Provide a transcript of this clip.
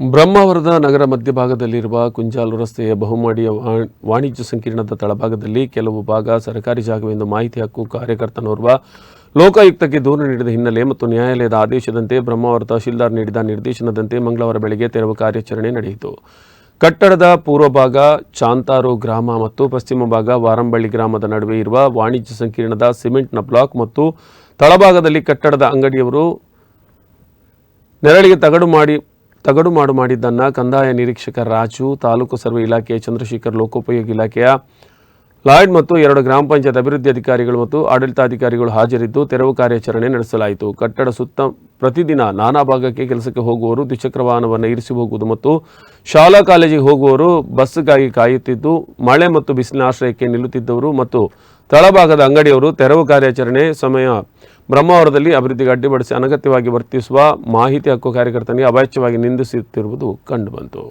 ಬ್ರಹ್ಮಾವರದ ನಗರ ಮಧ್ಯಭಾಗದಲ್ಲಿರುವ ಕುಂಜಾಲು ರಸ್ತೆಯ ಬಹುಮಾಡಿಯ ವಾಣಿಜ್ಯ ಸಂಕೀರ್ಣದ ತಳಭಾಗದಲ್ಲಿ ಕೆಲವು ಭಾಗ ಸರ್ಕಾರಿ ಜಾಗವೆಂದು ಮಾಹಿತಿ ಹಕ್ಕು ಕಾರ್ಯಕರ್ತನೋರ್ವ ಲೋಕಾಯುಕ್ತಕ್ಕೆ ದೂರು ನೀಡಿದ ಹಿನ್ನೆಲೆ ಮತ್ತು ನ್ಯಾಯಾಲಯದ ಆದೇಶದಂತೆ ಬ್ರಹ್ಮಾವರ ತಹಶೀಲ್ದಾರ್ ನೀಡಿದ ನಿರ್ದೇಶನದಂತೆ ಮಂಗಳವಾರ ಬೆಳಗ್ಗೆ ತೆರವು ಕಾರ್ಯಾಚರಣೆ ನಡೆಯಿತು. ಕಟ್ಟಡದ ಪೂರ್ವ ಭಾಗ ಚಾಂತಾರು ಗ್ರಾಮ ಮತ್ತು ಪಶ್ಚಿಮ ಭಾಗ ವಾರಂಬಳ್ಳಿ ಗ್ರಾಮದ ನಡುವೆ ಇರುವ ವಾಣಿಜ್ಯ ಸಂಕೀರ್ಣದ ಸಿಮೆಂಟ್ನ ಬ್ಲಾಕ್ ಮತ್ತು ತಳಭಾಗದಲ್ಲಿ ಕಟ್ಟಡದ ಅಂಗಡಿಯವರು ನೆರಳಿಗೆ ತಗಡು ಮಾಡಿ ತಗಡು ಮಾಡು ಮಾಡಿದ್ದನ್ನು ಕಂದಾಯ ನಿರೀಕ್ಷಕ ರಾಜು, ತಾಲೂಕು ಸರ್ವೆ ಇಲಾಖೆಯ ಚಂದ್ರಶೇಖರ್ ಲೋಕೋಪಯೋಗಿ ಇಲಾಖೆಯ ಲಾಯ್ಡ್ ಮತ್ತು ಎರಡು ಗ್ರಾಮ ಪಂಚಾಯತ್ ಅಭಿವೃದ್ಧಿ ಅಧಿಕಾರಿಗಳು ಮತ್ತು ಆಡಳಿತಾಧಿಕಾರಿಗಳು ಹಾಜರಿದ್ದು ತೆರವು ಕಾರ್ಯಾಚರಣೆ ನಡೆಸಲಾಯಿತು. ಕಟ್ಟಡ ಸುತ್ತ ಪ್ರತಿದಿನ ನಾನಾ ಭಾಗಕ್ಕೆ ಕೆಲಸಕ್ಕೆ ಹೋಗುವವರು ದ್ವಿಚಕ್ರ ವಾಹನವನ್ನು ಇರಿಸಿ ಹೋಗುವುದು ಮತ್ತು ಶಾಲಾ ಕಾಲೇಜಿಗೆ ಹೋಗುವವರು ಬಸ್ಗಾಗಿ ಕಾಯುತ್ತಿದ್ದು, ಮಳೆ ಮತ್ತು ಬಿಸಿಲಿನ ಆಶ್ರಯಕ್ಕೆ ನಿಲ್ಲುತ್ತಿದ್ದವರು ಮತ್ತು ತಳಭಾಗದ ಅಂಗಡಿಯವರು ತೆರವು ಕಾರ್ಯಾಚರಣೆ ಸಮಯ ಬ್ರಹ್ಮಾವರದಲ್ಲಿ ಅಭಿವೃದ್ಧಿಗೆ ಅಡ್ಡಿಪಡಿಸಿ ಅನಗತ್ಯವಾಗಿ ವರ್ತಿಸುವ ಮಾಹಿತಿ ಹಕ್ಕು ಕಾರ್ಯಕರ್ತನಿಗೆ ಅವಾಚ್ಯವಾಗಿ ನಿಂದಿಸುತ್ತಿರುವುದು ಕಂಡುಬಂತು